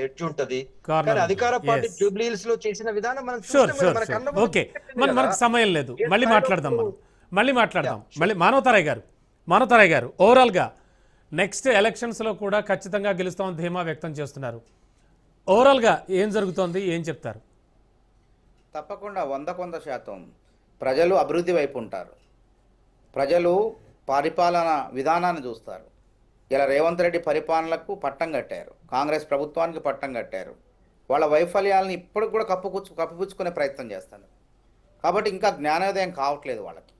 Hedge ఉంటది. కానీ. అధికార పార్టీ. జూబ్లీహిల్స్లో చేసిన విధానం మనం చూస్తాం కదా, ఓకే మన కదా. మనకు సమయం లేదు. మళ్ళీ మాట్లాడదాం మనం. మళ్ళీ మాట్లాడదాం. మళ్ళీ మానవతారాయ్ గారు. మానవతారాయ్ గారు ఓవరాల్గా నెక్స్ట్ ఎలక్షన్స్లో కూడా ఖచ్చితంగా గెలుస్తామని ధీమా వ్యక్తం చేస్తున్నారు. ఓవరాల్గా ఏం జరుగుతోంది? ఏం చెప్తారు? తప్పకుండా వంద శాతం ప్రజలు అభివృద్ధి వైపు ఉంటారు. ప్రజలు పరిపాలన విధానాన్ని చూస్తారు. ఇలా రేవంత్ రెడ్డి పరిపాలనకు పట్టం కట్టారు. కాంగ్రెస్ ప్రభుత్వానికి పట్టం కట్టారు. వాళ్ళ వైఫల్యాలను ఇప్పటికి కూడా కప్పుపుచ్చు కప్పిపుచ్చుకునే ప్రయత్నం చేస్తారు కాబట్టి ఇంకా జ్ఞానోదయం కావట్లేదు వాళ్ళకి.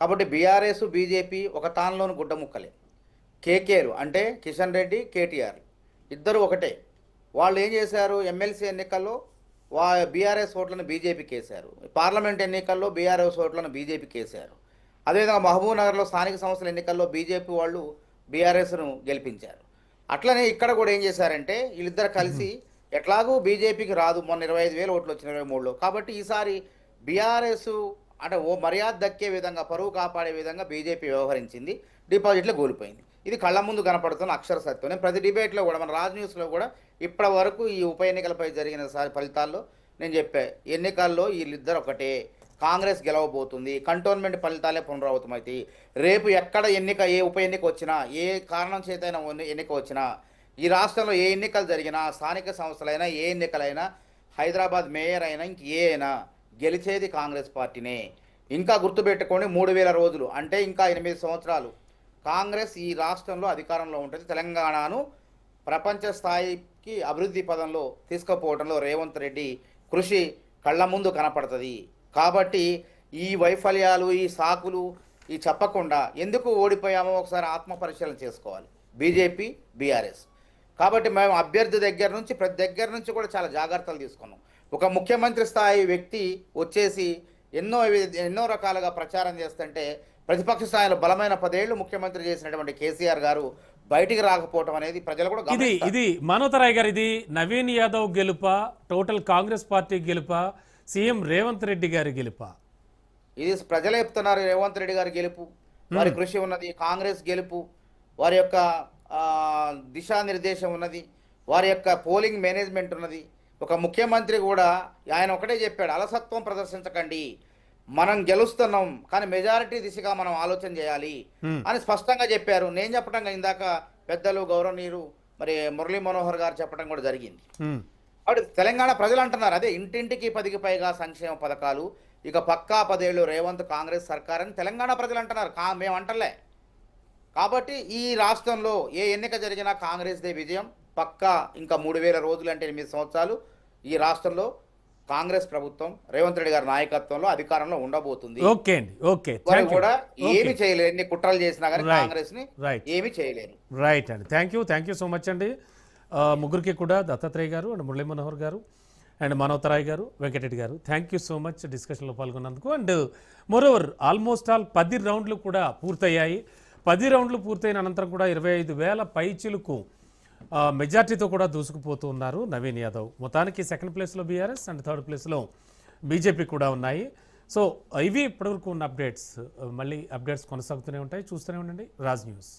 కాబట్టి బీఆర్ఎస్ బీజేపీ ఒక తానులోని గుడ్డ ముక్కలే. కేకేలు అంటే కిషన్ రెడ్డి కేటీఆర్ ఇద్దరు ఒకటే. వాళ్ళు ఏం చేశారు? ఎమ్మెల్సీ ఎన్నికల్లో వా బీఆర్ఎస్ ఓట్లను బీజేపీకి వేశారు పార్లమెంట్ ఎన్నికల్లో బీఆర్ఎస్ ఓట్లను బీజేపీకి వేశారు అదేవిధంగా మహబూబ్ నగర్లో స్థానిక సంస్థల ఎన్నికల్లో బీజేపీ వాళ్ళు బీఆర్ఎస్ను గెలిపించారు. అట్లనే ఇక్కడ కూడా ఏం చేశారంటే వీళ్ళిద్దరు కలిసి ఎట్లాగూ బీజేపీకి రాదు మొన్న ఇరవై ఐదు వేలు ఓట్లు వచ్చిన ఇరవై మూడులో. కాబట్టి ఈసారి బీఆర్ఎస్ అంటే ఓ మర్యాద దక్కే విధంగా పరువు కాపాడే విధంగా బీజేపీ వ్యవహరించింది డిపాజిట్లు కోల్పోయింది ఇది కళ్ళ ముందు కనపడుతున్న అక్షర సత్యం నేను ప్రతి డిబేట్లో కూడా మన రాజ్ న్యూస్లో కూడా ఇప్పటి వరకు ఈ ఉప ఎన్నికలపై జరిగిన సారి ఫలితాల్లో నేను చెప్పా ఎన్నికల్లో వీళ్ళిద్దరు ఒకటే కాంగ్రెస్ గెలవబోతుంది కంటోన్మెంట్ ఫలితాలే పునరావృతమవుతాయి. రేపు ఎక్కడ ఎన్నిక ఏ ఉప ఎన్నిక వచ్చినా ఏ కారణం చేతైనా ఎన్నిక వచ్చినా ఈ రాష్ట్రంలో ఏ ఎన్నికలు జరిగినా స్థానిక సంస్థలైనా ఏ ఎన్నికలైనా హైదరాబాద్ మేయర్ అయినా ఇంక ఏ అయినా గెలిచేది కాంగ్రెస్ పార్టీనే. ఇంకా గుర్తుపెట్టుకోండి మూడు వేల రోజులు అంటే ఇంకా ఎనిమిది సంవత్సరాలు. కాంగ్రెస్ ఈ రాష్ట్రంలో అధికారంలో ఉంటుంది. తెలంగాణను ప్రపంచ స్థాయికి అభివృద్ధి పదంలో తీసుకుపోవడంలో రేవంత్ రెడ్డి కృషి కళ్ళ ముందు కనపడుతుంది. కాబట్టి ఈ వైఫల్యాలు ఈ సాకులు ఈ చెప్పకుండా ఎందుకు ఓడిపోయామో ఒకసారి ఆత్మ పరిశీలన చేసుకోవాలి. BJP BRS. కాబట్టి మేము అభ్యర్థి దగ్గర నుంచి ప్రతి దగ్గర నుంచి కూడా చాలా జాగ్రత్తలు తీసుకున్నాం. ఒక ముఖ్యమంత్రి స్థాయి వ్యక్తి వచ్చేసి ఎన్నో ఎన్నో రకాలుగా ప్రచారం చేస్తుంటే ప్రతిపక్ష స్థాయిలో బలమైన పదేళ్ళు ముఖ్యమంత్రి చేసినటువంటి కేసీఆర్ గారు బయటికి రాకపోవటం అనేది ప్రజలు కూడా ఇది. ఇది మానవతారాయ్ గారు ఇది నవీన్ యాదవ్ గెలుప టోటల్ కాంగ్రెస్ పార్టీ గెలుప సీఎం రేవంత్ రెడ్డి గారి గెలుప? ఇది ప్రజలే చెప్తున్నారు రేవంత్ రెడ్డి గారి గెలుపు వారి కృషి ఉన్నది కాంగ్రెస్ గెలుపు వారి యొక్క దిశానిర్దేశం ఉన్నది వారి యొక్క పోలింగ్ మేనేజ్మెంట్ ఉన్నది. ఒక ముఖ్యమంత్రి కూడా ఆయన ఒకటే చెప్పాడు అలసత్వం ప్రదర్శించకండి మనం గెలుస్తున్నాం కానీ మెజారిటీ దిశగా మనం ఆలోచన చేయాలి. అని స్పష్టంగా చెప్పారు. నేను చెప్పడం ఇందాక పెద్దలు గౌరవనీయులు మరి మురళీ మనోహర్ గారు చెప్పడం కూడా జరిగింది. కాబట్టి తెలంగాణ ప్రజలు అంటున్నారు అదే ఇంటింటికి పదికి పైగా సంక్షేమ పథకాలు ఇక పక్కా పదేళ్ళు రేవంత్ కాంగ్రెస్ సర్కార్ అని తెలంగాణ ప్రజలు అంటున్నారు కా మేము అంటలే. కాబట్టి ఈ రాష్ట్రంలో ఏ ఎన్నిక జరిగినా కాంగ్రెస్దే విజయం. పక్కా ఇంకా మూడు వేల రోజులు అంటే ఎనిమిది సంవత్సరాలు ఈ రాష్ట్రంలో కాంగ్రెస్ ప్రభుత్వం రేవంత్ రెడ్డి గారి నాయకత్వంలో అధికారంలో ఉండబోతుంది. ఓకే అండి. ఓకే. కూడా. ఏమి చేయలేరు ఎన్ని కుట్రలు చేసినా కానీ. కాంగ్రెస్ని ఏమి చేయలేరు. రైట్ అండి. Thank you thank you so much అండి. ముగ్గురికి కూడా దత్తాత్రేయ గారు అండ్ మురళీ మనోహర్ గారు అండ్ మనోతరాయ్ గారు వెంకటరెడ్డి గారు. థ్యాంక్ యూ సో మచ్ డిస్కషన్లో పాల్గొన్నందుకు. అండ్ మోరోవర్ ఆల్మోస్ట్ ఆల్ పది రౌండ్లు కూడా పూర్తయ్యాయి. పది రౌండ్లు పూర్తయిన అనంతరం కూడా ఇరవై ఐదు వేల పైచిలుకు మెజార్టీతో కూడా దూసుకుపోతూ ఉన్నారు నవీన్ యాదవ్. మొత్తానికి సెకండ్ ప్లేస్లో బీఆర్ఎస్ అండ్ థర్డ్ ప్లేస్లో బీజేపీ కూడా ఉన్నాయి. సో ఇవి ఇప్పటివరకు ఉన్న అప్డేట్స్ మళ్ళీ అప్డేట్స్ కొనసాగుతూనే ఉంటాయి. చూస్తూనే ఉండండి. రాజ్ న్యూస్.